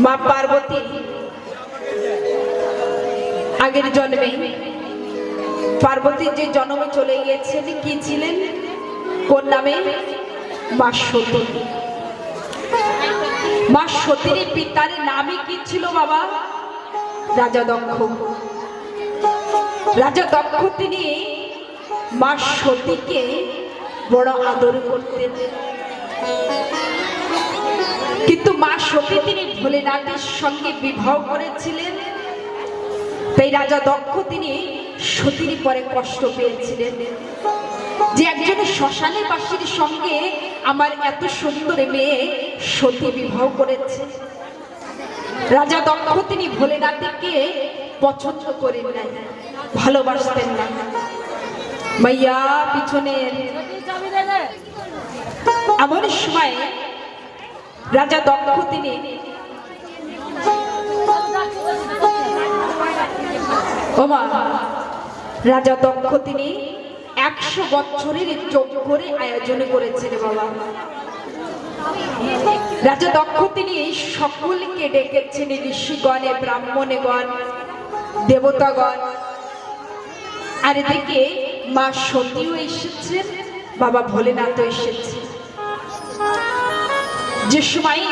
মা পার্বতী। আগের জন্মে। পার্বতীর যে জন্মে চলে গিয়েছেন, কি ছিলেন? কোন নামে? মা সতী। মা সতীর পিতার নামই কি ছিল বাবা? রাজা দক্ষ। রাজা দক্ষ তিনি মা সতীকে বড় আদর করতেন। কিন্তু মা সতী তিনি ভোলেনাথের সঙ্গে বিবাহ করেছিলেন। তাই রাজা দক্ষ তিনি সতীর পরে কষ্ট পেয়েছিলেন। যে একজন শ্মশানের বাসীর সঙ্গে আমার এত সুন্দর মেয়ে সতী বিবাহ করেছে। রাজা দক্ষ তিনি ভোলেনাথকে পছন্দ করেন নাই, ভালোবাসতেন না মাইয়া পিছনের এমন সময় রাজা দক্ষ তিনি। রাজা দক্ষ তিনি একশো বছরের করে আয়োজন করেছেন বাবা। রাজা দক্ষ তিনি সকলকে ডেকেছেন ঋষিগণে, ব্রাহ্মণেগণ, দেবতাগণ। আর এদিকে মা সতীও এসেছেন বাবা ভোলেনাথও এসেছে। যে সময়ে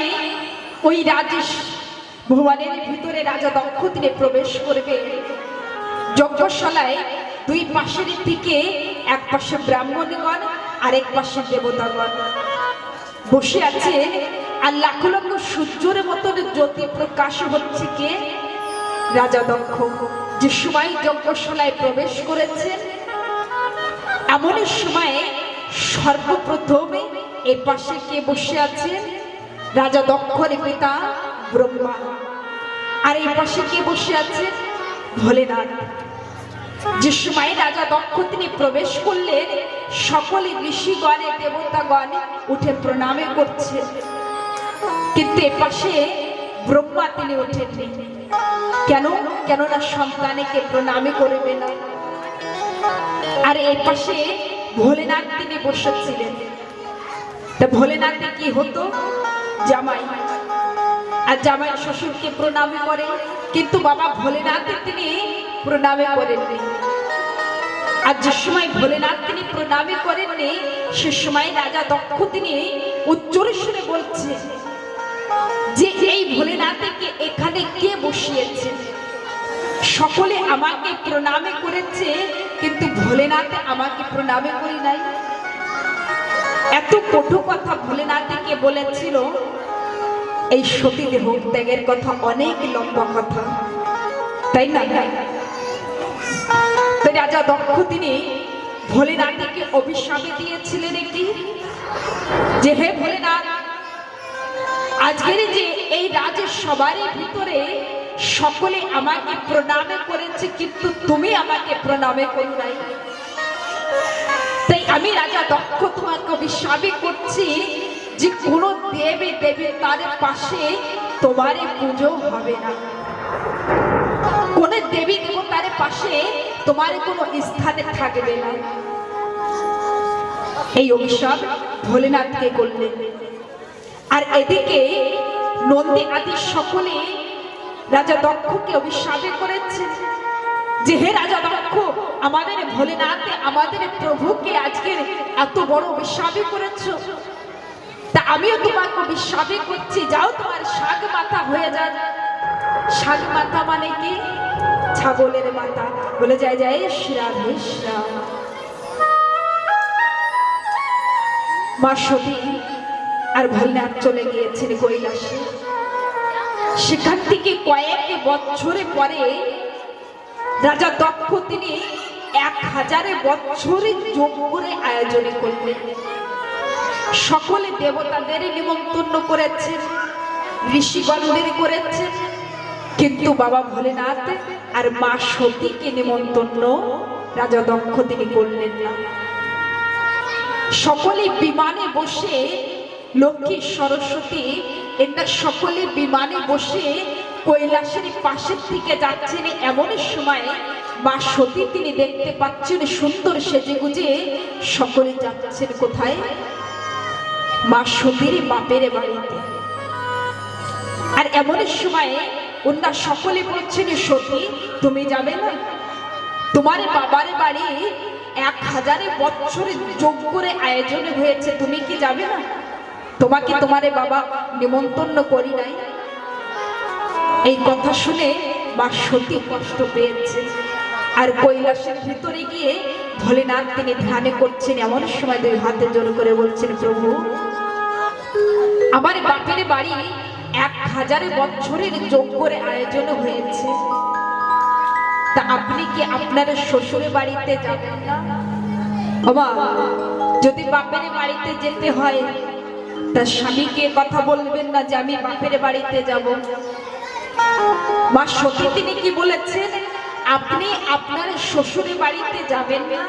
ওই রাজেশ ভুবনের ভিতরে রাজা দক্ষ তিনি প্রবেশ করবে, যজ্ঞশালায় দুই পাশের দিকে এক পাশে ব্রাহ্মণগণ, আরেক পাশে দেবতাগণ। বসে আছে, আর লাখ লক্ষ সূর্যের মতন জ্যোতি প্রকাশ হচ্ছে কে? রাজা দক্ষ, যে সময় যজ্ঞশালায় প্রবেশ করেছে এমন সময়ে সর্বপ্রথমে এ পাশে কে বসে আছেন? রাজা দক্ষর পিতা ব্রহ্মা। আর এই পাশে কে বসে আছেন? ভোলেনাথ। যে সময় রাজা দক্ষ তিনি প্রবেশ করলেন, সকলে ঋষিগণে, দেবতাগণ উঠে প্রণামে করছে। কিন্তু এ পাশে ব্রহ্মা তিনি ওঠেননি। কেন? কেননা সন্তানেকে প্রণামে করবে না। আর এই পাশে ভোলেনাথ তিনি বসেছিলেন। তা ভোলেনাথে কি হতো? জামাই। আর জামাই শ্বশুরকে প্রণামে করে কিন্তু বাবা ভোলেনাথ তিনি প্রণামে করেননি। আর যে সময় ভোলেনাথ তিনি প্রণামে করেননি, সে সময় রাজা দক্ষ তিনি উচ্চরে শুনে বলছে যে, এই ভোলেনাথকে এখানে কে বসিয়েছে? সকলে আমাকে প্রণামে করেছে, কিন্তু ভোলেনাথ আমাকে প্রণামে করি নাই। এত কটু কথা ভোলেনাথকে বলেছিল, এই সতী দেহ ত্যাগের কথা অনেক লম্বা কথা। তাই না? তো রাজা দক্ষ তিনি ভোলেনাথকে অভিশাপে দিয়েছিলেন একটি, যে হে ভোলেনাথ, আজকের যে এই রাজের সবারই ভিতরে সকলে আমাকে প্রণামে করেছে, কিন্তু তুমি আমাকে প্রণামে করো নাই। তাই আমি রাজা দক্ষ তোমাকে অভিশাপে করছি যে কোন দেবী দেবী তার পাশে তোমার পুজো হবে না। কোন দেবী দেবতার পাশে তোমার কোনো স্থানে থাকবে না। এই অভিশাপ ভোলেনাথকে করলেন। আর এদিকে নন্দী আদি সকলে রাজা দক্ষকে অভিশাপে করেছে। যে হে রাজা দক্ষ, আমাদের ভোলেনাথ, আমাদের প্রভুকে আজকে এত বড় অভিশাপে করেছ। তা আমিও তোমাকে অভিশাপে করছি। যাও তোমার শাক মাথা হয়ে যান শাক মাথা মানে কি? ছাগলের মাথা। বলে যায় যায় শ্রাধে শ্রাম মা সতী আর ভোলেনাথ চলে গিয়েছেন কৈলাসে। সেখান থেকে কয়েক বছরে পরে রাজা দক্ষ তিনি এক হাজারে বছরে যোগ করে আয়োজন করলেন। সকলে দেবতাদের নিমন্ত্রণ করেছেন, ঋষিগণদের করেছেন, কিন্তু বাবা ভোলেনাথ আর মা সতীকে নিমন্ত্রণ রাজা দক্ষ তিনি করলেন না। সকলে বিমানে বসে লক্ষ্মী সরস্বতী এটা সকলে বিমানে বসে কৈলাসের পাশের দিকে যাচ্ছেন। এমন সময় মা সতী তিনি দেখতে পাচ্ছেন সুন্দর সেজে গুজে সকলে যাচ্ছেন কোথায়? মা সতীর বাপের বাড়িতে। আর এমন সময়ে অন্য সকলে বলছেন, সতী, তুমি যাবে না? তোমার বাবার বাড়ি এক হাজারে বছরের যোগ করে আয়োজন হয়েছে, তুমি কি যাবে না? তোমাকে তোমারে বাবা নিমন্ত্রণ করি নাই। এই কথা শুনে মা সতী কষ্ট পেয়েছে। আর কৈলাসের ভিতরে গিয়ে ভোলেনাথ তিনি ধ্যানে করছেন, এমন সময় দুই হাতে জোর করে বলছেন, প্রভু, আমার বাপের বাড়ি এক হাজার বছরের যোগ করে আয়োজন হয়েছে। তা আপনি কি আপনার শ্বশুরের বাড়িতে যাবেন না? বাবা, যদি বাপের বাড়িতে যেতে হয় তার স্বামীকে কথা বলবেন না যে আমি বাপের বাড়িতে যাব। মা সতী তিনি কি বলেছেন? আপনি আপনার শ্বশুরের বাড়িতে যাবেন না?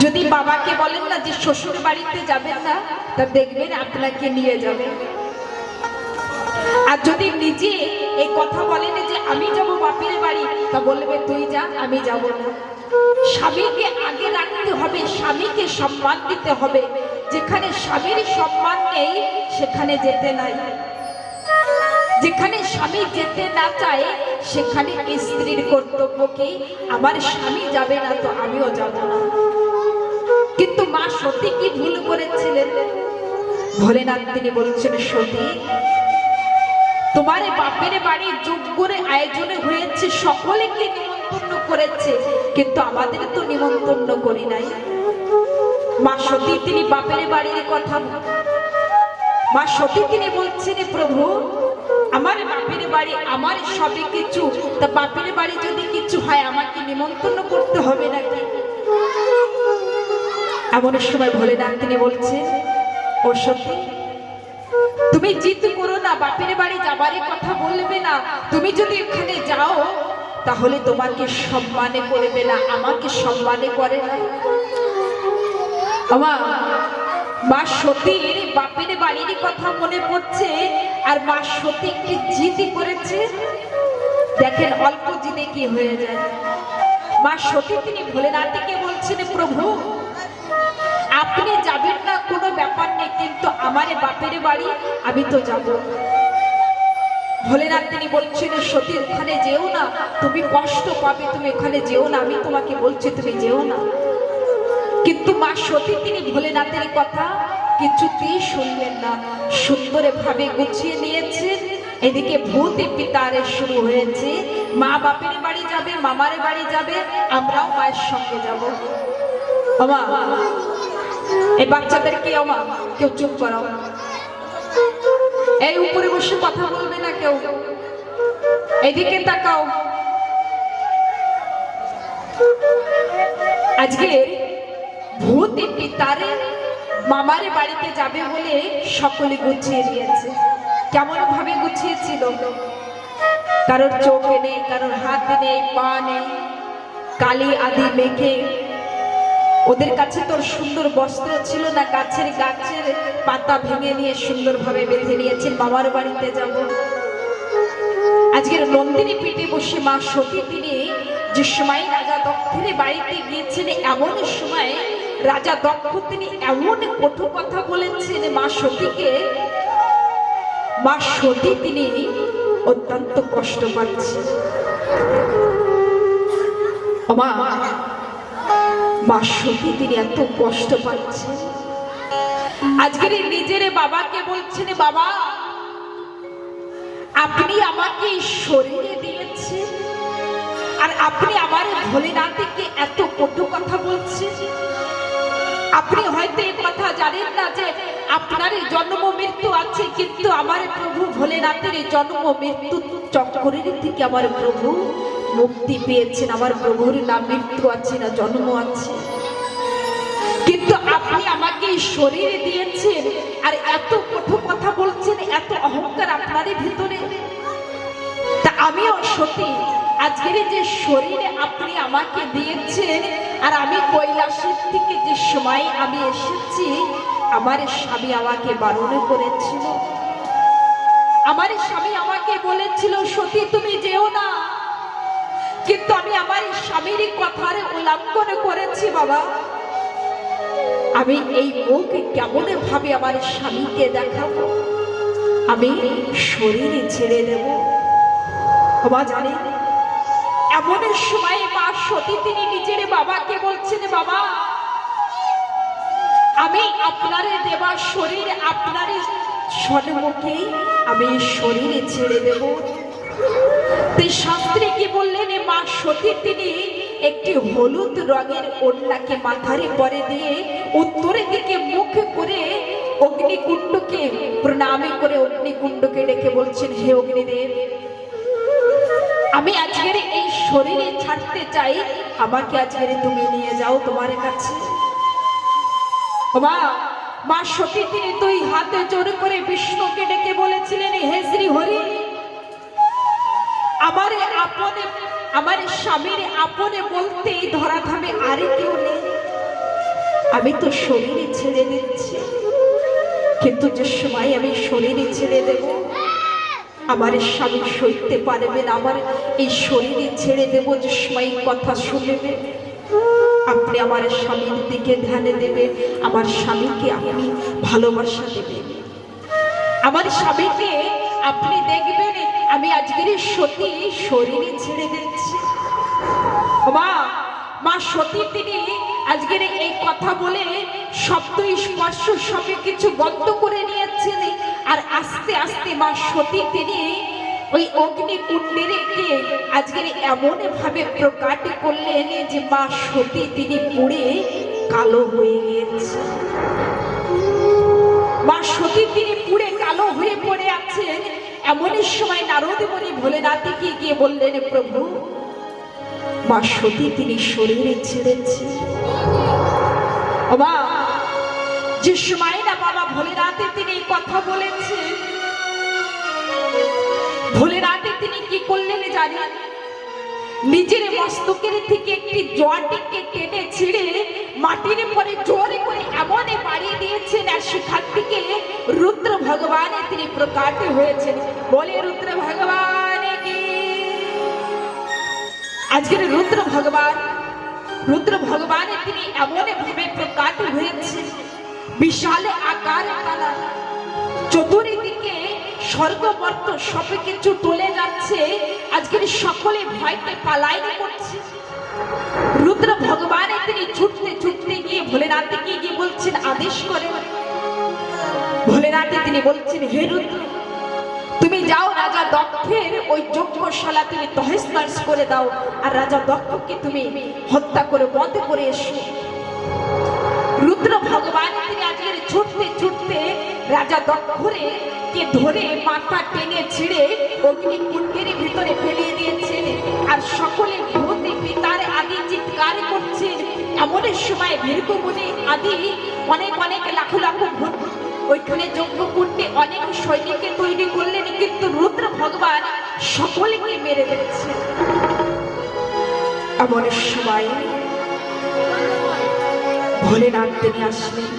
যদি বাবাকে বলেন না যে শ্বশুর বাড়িতে যাবেন না, তা দেখবেন আপনাকে নিয়ে যাবে। আর যদি নিজে এই কথা বলেন যে আমি যাব বাপের বাড়ি, তা বলবে, তুই যা, আমি যাব না। স্বামীকে আগে রাখতে হবে, স্বামীকে সম্মান দিতে হবে। যেখানে স্বামীর সম্মান নেই, সেখানে যেতে নাই। যেখানে স্বামী যেতে না চায়, সেখানে স্ত্রীর কর্তব্য কি? আমার স্বামী যাবে না তো আমিও যাব না। কিন্তু মা সতী কি ভুল করেছিলেন? ভোলেনাথ তিনি বলছেন, সতী, তোমার বাপের বাড়ি যোগ করে আয়োজনে হয়েছে সকলেকে নিমন্ত্রণ করেছে? কিন্তু আমাদের তো নিমন্ত্রণ করি নাই। মা সতী, তিনি বাপের বাড়ির কথা মা সতী, তিনি বলছেন প্রভু, আমার বাপের বাড়ি আমার সবই কিছু। তা বাপের বাড়ি যদি কিছু হয়, আমাকে নিমন্ত্রণ করতে হবে নাকি? এমন সময় ভোলেনাথ তিনি বলছেন, ও সত্যি তুমি জিত করো না, বাপের বাড়ি যাবারই কথা বলবে না। তুমি যদি এখানে যাও, তাহলে তোমাকে সম্মানে করবে না, আমাকে সম্মানে করে না। আমার মা সতীর বাপের বাড়ির কথা মনে পড়ছে, আর মা সতী কি জিদি করেছে? দেখেন, অল্প জিদে কি হয়ে যায়। মা সতী তিনি ভোলেনাথকে বলছেন, প্রভু, আপনি যাবেন না, কোনো ব্যাপার নেই, কিন্তু আমার বাপের বাড়ি, আমি তো যাব। ভোলেনাথ তিনি বলছেন, সতী, ওখানে যেও না, তুমি কষ্ট পাবে, তুমি ওখানে যেও না, আমি তোমাকে বলছি, তুমি যেও না। কিন্তু মা সতী তিনি ভোলেনাথের কথা কিছুতেই শুনলেন না। সুন্দরে ভাবে গুছিয়ে নিয়েছেন। এদিকে ভূত পিতারে শুরু হয়েছে। মা বাপের বাড়ি যাবে, মামার বাড়ি যাবে, আমরাও মায়ের সঙ্গে যাব। আমা এই বাচ্চাদেরকে অমা কেউ চুপ করাও। এই উপরে বসে কথা বলবে না কেউ। এদিকে তাকাও। আজকে ভূত পিতারে মামারে বাড়িতে যাবে বলে সকলে গুছিয়ে দিয়েছে। কেমন ভাবে গুছিয়েছিল? কারোর চোখে নেই, কারোর হাতে নেই, পা নেই, কালি আদি মেঘে ওদের কাছে তোর সুন্দর বস্ত্র ছিল না, গাছের গাছের পাতা ভেঙে নিয়ে সুন্দরভাবে বেঁধে নিয়েছেন মামার বাড়িতে যাব। আজকের নন্দিনী পিঠে বসে মা সতী তিনি যে সময় রাজা দক্ষিণে বাড়িতে গিয়েছেন, এমন সময় রাজা দক্ষ তিনি এমন কঠোর কথা বলেছেন মা সতীকে, মা সতী তিনি অত্যন্ত কষ্ট পাচ্ছেন। মা মা সতী তিনি এত কষ্ট পাচ্ছেন। আজকের নিজের বাবাকে বলছেন, বাবা, আপনি আমাকে শরীরে দিয়েছেন আর আপনি আমার ভোলেনাথকে এত কটু কথা বলছেন। আপনি হয়তো এই কথা জানেন না যে আপনার জন্ম মৃত্যু আছে, কিন্তু আমার প্রভু ভোলেনাথের এই জন্ম মৃত্যু চক্করের থেকে আমার প্রভু মুক্তি পেয়েছেন। আমার প্রভুর না মৃত্যু আছে, না জন্ম আছে। কিন্তু আপনি আমাকে শরীরে দিয়েছেন আর এত কঠোর কথা বলছেন, এত অহংকার আপনারই ভিতরে। আমিও সত্যি, আজকের যে শরীরে আপনি আমাকে দিয়েছেন, আর আমি কৈলাসের থেকে যে সময় আমি এসেছি, আমার স্বামী আমাকে বারণ করেছিল। আমার স্বামী আমাকে বলেছিল, সতী, তুমি যেও না। কিন্তু আমি আমার স্বামীর কথার উল্লঙ্ঘন করেছি, বাবা। আমি এই মুখ কেমন ভাবে আমার স্বামীকে দেখাবো? আমি শরীরে ছেড়ে দেব? বাবা জানে। এমন সময় মা সতী তিনি নিজের বাবাকে বলছেন, বাবা, আমি আপনার দেবা শরীর আপনার সন্মুখে আমি শরীরে ছেড়ে দেব। শাস্ত্রে কি বললেন, মা সতী তিনি একটি হলুদ রঙের ওড়নাকে মাথারে পরে দিয়ে উত্তরের দিকে মুখ করে অগ্নিকুণ্ডকে প্রণামে করে অগ্নিকুণ্ডকে ডেকে বলছেন, হে অগ্নিদেব আমি আজকের এই শরীরে ছাড়তে চাই, আমাকে আজকের তুমি নিয়ে যাও তোমার কাছে। মা মা সতী তিনি দুই হাতে জোর করে বিষ্ণুকে ডেকে বলেছিলেন, হে শ্রী হরি আমার আপনে, আমার স্বামীর আপনে বলতে এই ধরা ধামে আরে কেউ নেই। আমি তো শরীরে ছেড়ে দিচ্ছি, কিন্তু যে সময় আমি শরীরে ছেড়ে দেব আমার স্বামী সইতে পারবেন আমার এই শরীরে ছেড়ে দেব সময় কথা শুনবে। আপনি আমার স্বামীর দিকে ধ্যানে দেবেন আমার স্বামীকে আপনি ভালোবাসা দেবেন আমার স্বামীকে আপনি দেখবেন, আমি আজকের সতী শরীরে ছেড়ে দিচ্ছি। মা মা সতী তিনি আজকের এই কথা বলে শব্দ স্পর্শ সবে কিছু বন্ধ করে নিয়েছেন। আর আস্তে আস্তে মা সতী তিনি ওই অগ্নি কুণ্ডে রেখে আজকের এমন ভাবে প্রকাট করলেন যে মা সতী তিনি পুড়ে কালো হয়ে গিয়েছে মা সতী তিনি পুড়ে কালো হয়ে পড়ে আছেন। এমনই সময় নারদ মনি ভোলেনাথকে গিয়ে বললেন, প্রভু, মা সতী তিনি শরীরে ছেড়েছে। মা যে সময় না, বাবা রাতে তিনি কথা বলেছেন। ভোলে রাতে তিনি কি করলেন জানেন? নিজের মস্তকের থেকে একটি জোয়াটিকে কেটে ছিঁড়ে মাটির পরে জোরে করে এমন বাড়িয়ে দিয়েছেন আর সেখান থেকে রুদ্র ভগবানে তিনি প্রকাট হয়েছেন। বলে, রুদ্র ভগবান আজকের রুদ্র ভগবান, রুদ্র ভগবানে তিনি এমন ভাবে প্রকাট হয়েছে বিশাল আকার চতুর্দিকে স্বর্গবর্ত সব কিছু টলে যাচ্ছে। আজকের সকলে ভয়কে পালাইনি করছে। রুদ্র ভগবানে তিনি ছুটতে ছুটতে গিয়ে ভোলেনাথে গিয়ে গিয়ে বলছেন, আদেশ করে ভোলেনাথে তিনি বলছেন, হে রুদ্র, তুমি যাও রাজা দক্ষের ওই যজ্ঞশালা তুমি তহেস নহেস করে দাও। আর রাজা দক্ষকে তুমি হত্যা করে বন্ধ করে এসো। রুদ্র ভগবান তিনি আজকের ছুটতে ছুটতে রাজা দক্ষরে কে ধরে মাথা টেনে ছিঁড়ে অগ্নি কুণ্ডের ভিতরে ফেলিয়ে দিয়েছেন। আর সকলে ভূত পিতার আদি চিৎকার করছেন। এমন সময় ভীরকুমুনি আদি অনেক অনেক লাখো লাখো ভূত ওইখানে যজ্ঞকুণ্ডে অনেক সৈনিককে তৈরি করলেন, কিন্তু রুদ্র ভগবান সকলকে মেরে দিচ্ছে এমন সময় ভোলেনাথ তিনি আসলেন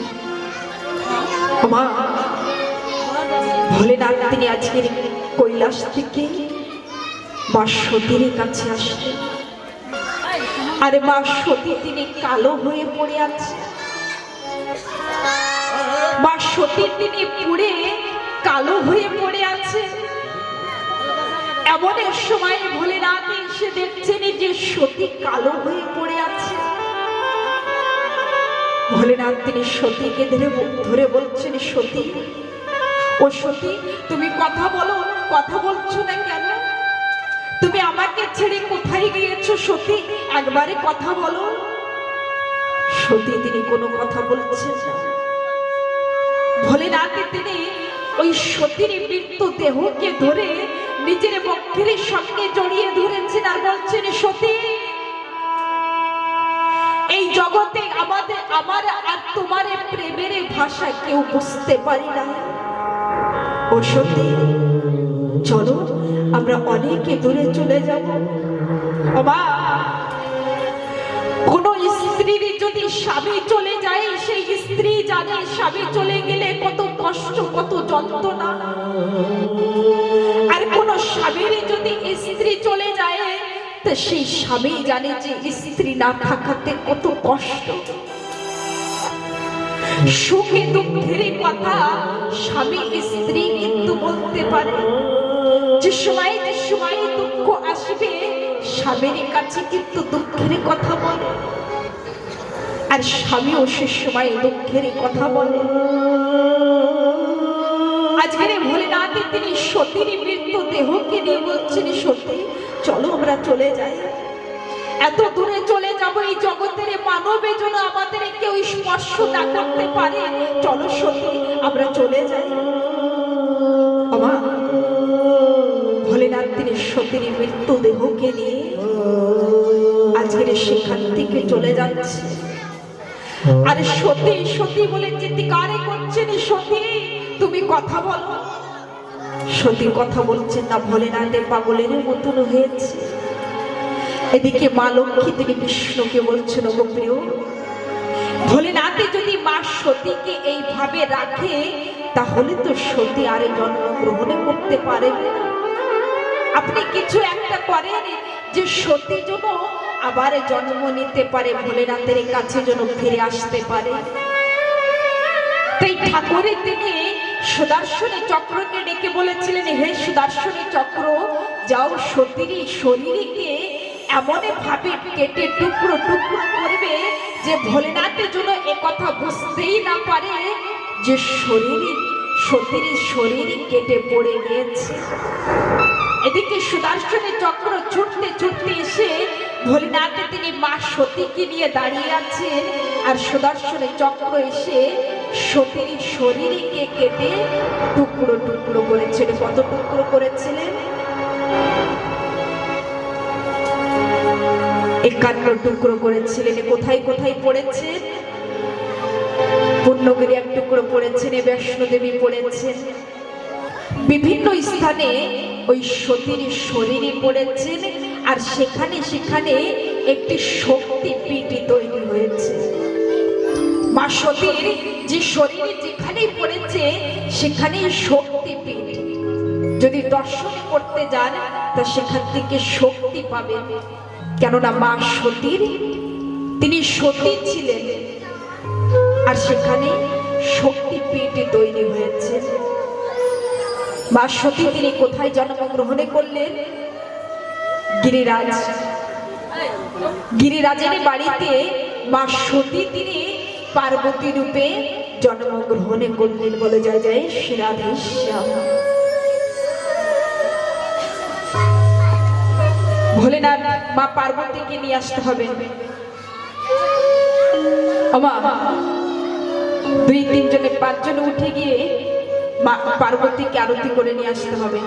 মা ভোলেনাথ তিনি আজকের কৈলাস থেকে মা সতীর কাছে আসলেন আরে মা সতী তিনি কালো হয়ে পড়ে আছে। মা সতী তিনি পুড়ে কালো হয়ে পড়ে আছে। এমন সময় ভোলেনাথ এসে দেখছেন যে সতী কালো হয়ে পড়ে আছে। ভোলেনাথ তিনি সতীকে ধরে ধরে বলছেন, সতী, ও সতী, তুমি কথা বলো, কথা বলছো না কেন? তুমি আমাকে ছেড়ে কোথায় গিয়েছো, সতী? একবারে কথা বলো। সতী, তিনি কোনো কথা বলছেন ভোলেনাথ তিনি ওই সতীর মৃত্যু দেহকে ধরে নিজের বক্ষের সঙ্গে জড়িয়ে ধরেছেন আর বলছেন, সতী, এই জগতে আমাদের, আমার আর তোমার প্রেমের ভাষা কেউ বুঝতে পারি না। ও সত্যি, চলো আমরা অনেকে দূরে চলে যাব। বাবা কোন স্ত্রীর যদি স্বামী চলে যায়, সেই স্ত্রী জানে স্বামী চলে গেলে কত কষ্ট, কত যন্ত্রণা। আর কোন স্বামীর যদি স্ত্রী চলে যায়, তো সেই স্বামী জানে যে স্ত্রী না থাকাতে কত কষ্ট। সুখে দুঃখের কথা স্বামী স্ত্রী কিন্তু বলতে পারে? যে সময় যে সময় দুঃখ আসবে, স্বামীর কাছে কিন্তু দুঃখের কথা বলে। আর স্বামীও সে সময় দুঃখের কথা বলে। আজকের ভোলেনাথে তিনি সতীর মৃত্যু দেহকে নিয়ে বলছেন, সতী, চলো আমরা চলে যাই। এত দূরে চলে যাব এই জগতের মানবে যেন আমাদের কেউ স্পর্শ না করতে পারে। চলো সতী, আমরা চলে যাই। সতীর নিয়ে আজকের সেখান থেকে চলে যাচ্ছে। আর সতী সতী বলে করছেন তুমি কথা বলো। কথা বলছেন না ভোলেনাথে পাগলের মতন হয়েছে। এদিকে মা লক্ষ্মী তিনি বিষ্ণুকে বলছেন প্রিয়, ভোলেনাথে যদি মা সতীকে এইভাবে রাখে, তাহলে তো সতী আরে জন্মগ্রহণ করতে পারবে না। আপনি কিছু একটা করেন যে সতী যেন আবার জন্ম নিতে পারে, ভোলেনাথের কাছে যেন ফিরে আসতে পারে। তাই ঠাকুরের তিনি সুদর্শনী চক্রকে ডেকে বলেছিলেন, হে সুদর্শনী চক্র, যাও সতীর শরীরকে এমন ভাবে, কেটে টুকরো টুকরো করবে যে ভোলেনাথের জন্য কথা বুঝতেই না পারে যে শরীর সতীর শরীর কেটে পড়ে গিয়েছে। এদিকে সুদর্শনের চক্র ছুটতে ছুটতে এসে ভোলেনাথে তিনি মা সতীকে নিয়ে দাঁড়িয়ে আছেন আর সুদর্শনের চক্র এসে সতীর শরীরকে কেটে টুকরো টুকরো করেছিলেন কত টুকরো করেছিলেন? একান্ন টুকরো করেছিলেন কোথায় কোথায় পড়েছে? পূর্ণগিরি এক টুকরো পড়েছেন বৈষ্ণদেবী পড়েছেন। বিভিন্ন স্থানে ওই সতীর শরীরে পড়েছেন, আর সেখানে সেখানে একটি শক্তি পিঠি তৈরি হয়েছে। মা সতীর যে শরীরে যেখানেই পড়েছে সেখানে শক্তি পীঠ। যদি দর্শন করতে যান, তা সেখান থেকে শক্তি পাবে কেননা মা সতীর, তিনি সতী ছিলেন। আর সেখানে শক্তি পীঠে তৈরি হয়েছে। মা সতী, তিনি কোথায় জন্মগ্রহণ করলেন? গিরিরাজ। গিরিরাজের বাড়িতে মা সতী, তিনি পার্বতী রূপে জন্মগ্রহণে করলেন বলে যায় যায় শ্রীরাধেশ্যাম ভোলেনাথ মা পার্বতীকে নিয়ে আসতে হবে। আমা, দুই তিনজনে পাঁচজনে উঠে গিয়ে মা পার্বতীকে আরতি করে নিয়ে আসতে হবে।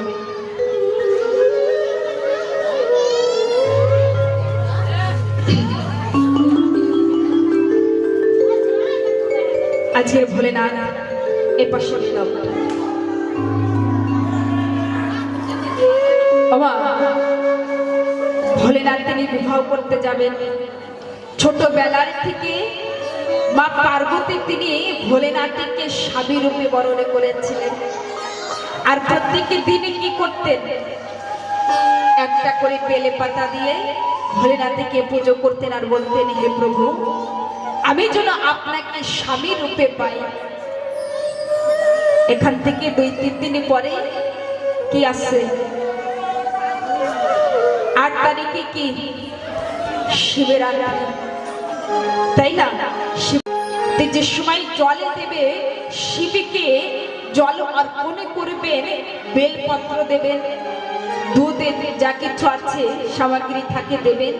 আজকের ভোলেনাথ এ পাশে বাবা ভোলেনাথ তিনি বিবাহ করতে যাবেন। ছোটবেলার থেকে মা পার্বতী তিনি ভোলেনাথকে স্বামী রূপে বরণ করেছিলেন। আর প্রত্যেকের দিনে কি করতেন? একটা করে বেলে পাতা দিয়ে ভোলেনাথকে পুজো করতেন আর বলতেন, হে প্রভু, আমি যেন আপনাকে স্বামী রূপে পাই। এখান থেকে দুই, তিন দিন পরে কি আসছে আট তারিখে কি? শিবের তাই না? যে সময় জলে দেবে, শিবকে জল অর্পণ করবেন, বেলপত্র দেবেন, দুধে যা কিছু আছে, সামগ্রী থাকে দেবেন।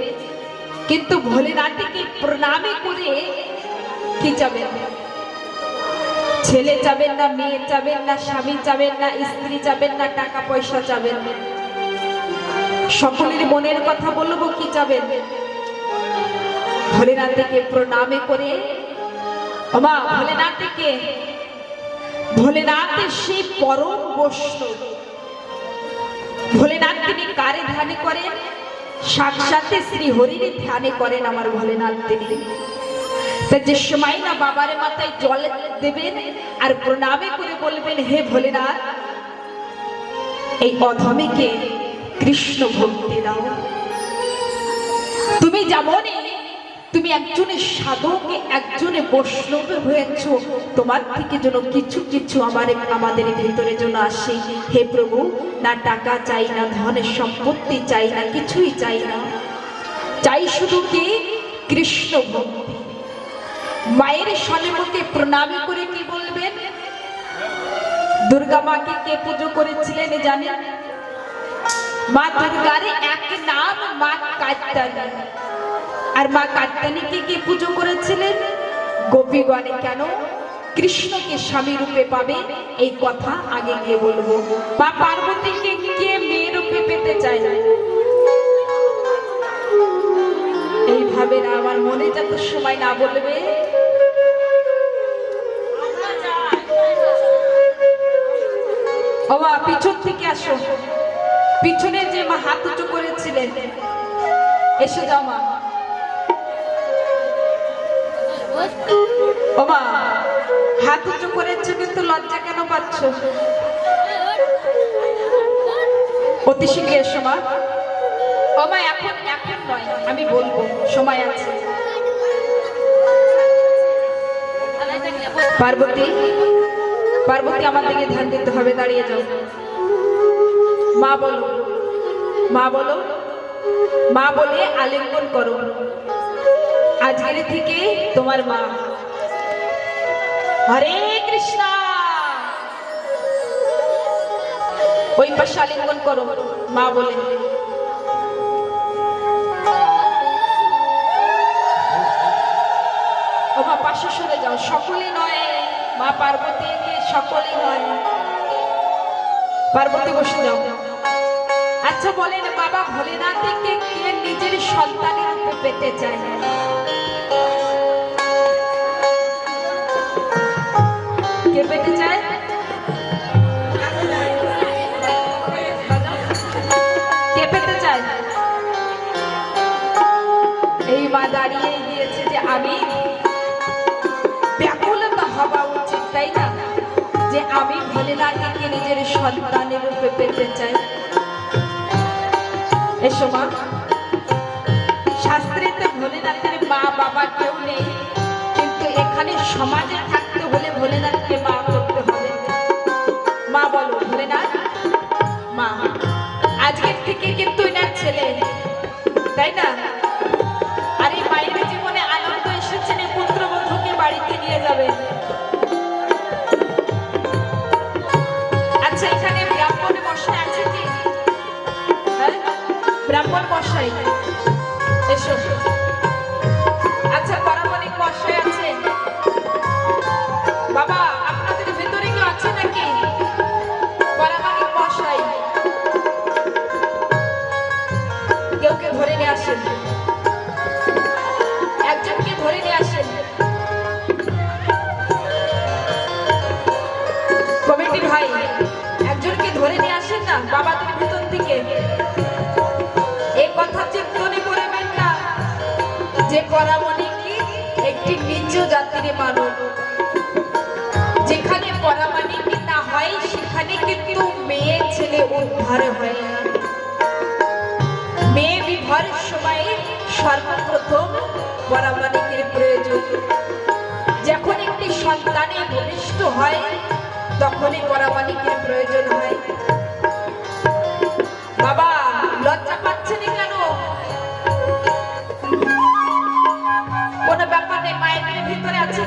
কিন্তু ভোলেনাথকে প্রণামে করে কি যাবেন ছেলে যাবেন না, মেয়ে যাবেন না, স্বামী যাবেন না, স্ত্রী যাবেন না, টাকা পয়সা যাবেন সকলের মনের কথা বলব, কি যাবেন ভোলেনাথকে প্রণামে করে। ওমা, ভোলেনাথকে। ভোলেনাথ সেই পরম বৈষ্ণব। ভোলেনাথ তিনি কারে ধ্যান করেন? সাক্ষাতে শ্রী হরির ধ্যানে করেন আমার ভোলেনাথ তিনি। তা যে সময় না বাবার মাথায় জল দেবেন আর প্রণামে করে বলবেন, হে ভোলেনাথ, এই অধমেকে কৃষ্ণ ভক্তি দাও। তুমি যেমন তুমি একজনের সাধক, একজনে বৈষ্ণব হয়েছ, তোমার থেকে যেন কিছু কিছু আমার, আমাদের ভিতরে যেন আসে। হে প্রভু, না টাকা চাই, না ধনের সম্পত্তি চাই, না কিছুই চাই না। চাই শুধু কি? কৃষ্ণ ভক্তি। মায়ের সম্মুখে প্রণাম করে কি বলবেন? দুর্গা মাকে কে পুজো করেছিলেন জানেন? মা দুর্গার এক নাম মা কাত্যানী আর মা কাত্যানীকে কে পুজো করেছিলেন? গোপীগণে কেন কৃষ্ণকে স্বামী রূপে পাবে? এই কথা আগে গিয়ে বলব। মা পার্বতীকে কে মেয়ে রূপে পেতে চায়? না এইভাবে না, আমার মনে যত সময় না বলবে। বাবা পিছন থেকে আসো। পিছনে যে মা হাত উঁচু করেছিলেন, এসে যাও মা। বাবা হাত উঁচু করেছ কিন্তু লজ্জা কেন পাচ্ছ? অতি শীঘ্র এসো মা। ও মা, এখন এখন নয়, আমি বলব, সময় আছে। পার্বতী পার্বতী আমার দিকে ধ্যান দিতে হবে, দাঁড়িয়ে যাও। মা বলো। মা বলো। মা বলে আলিঙ্গন করো। আজকের থেকে তোমার মা। হরে কৃষ্ণ। ওই পাশে আলিঙ্গন করো। মা বলে। ও মা, পাশে সরে যাও। সকলে নয়। মা পার্বতীকে সকলে নয়। পার্বতী বসে যাও। আচ্ছা বলেন, বাবা ভোলেনাথকে কে নিজের সন্তানের রূপে পেতে চায়? কে পেতে চায়? কে পেতে চায়? এই মা দাঁড়িয়ে গিয়েছে যে আমি ব্যাকুলতা হওয়া উচিত, তাই না? যে আমি ভোলেনাথকে নিজের সন্তানের রূপে পেতে চাই। এসো মা। শাস্ত্রেতে ভোলেনাথের মা বাবা কেউ নেই, কিন্তু এখানে সমাজে থাকতে হলে ভোলেনাথকে মা করতে হবে। মা বলো, ভোলেনাথ? মা আজকের থেকে কিন্তু এনার ছেলে। তাই না? আরে মায়ের জীবনে মশাই এসো। আচ্ছা পরামণিক মশাই আছে। বাবা, আপনাদের ভেতরে কেউ আছে নাকি? পরামানিক মশাই কেউ কে ধরে নিয়ে আসেন। যে পরামণি কি? একটি নিজ জাতির মানব যেখানে পরামানিক না হয়, সেখানে কিন্তু মেয়ে ছেলে উদ্ধার হয়। না মেয়ে বিবাহের সময় সর্বপ্রথম পরামানিকের প্রয়োজন। যখন একটি সন্তানে বলিষ্ঠ হয়, তখনই পরামানিকের প্রয়োজন হয়। বাবা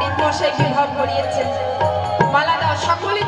মশাই বিবাহ করিয়েছেন। মালা দাও সকলে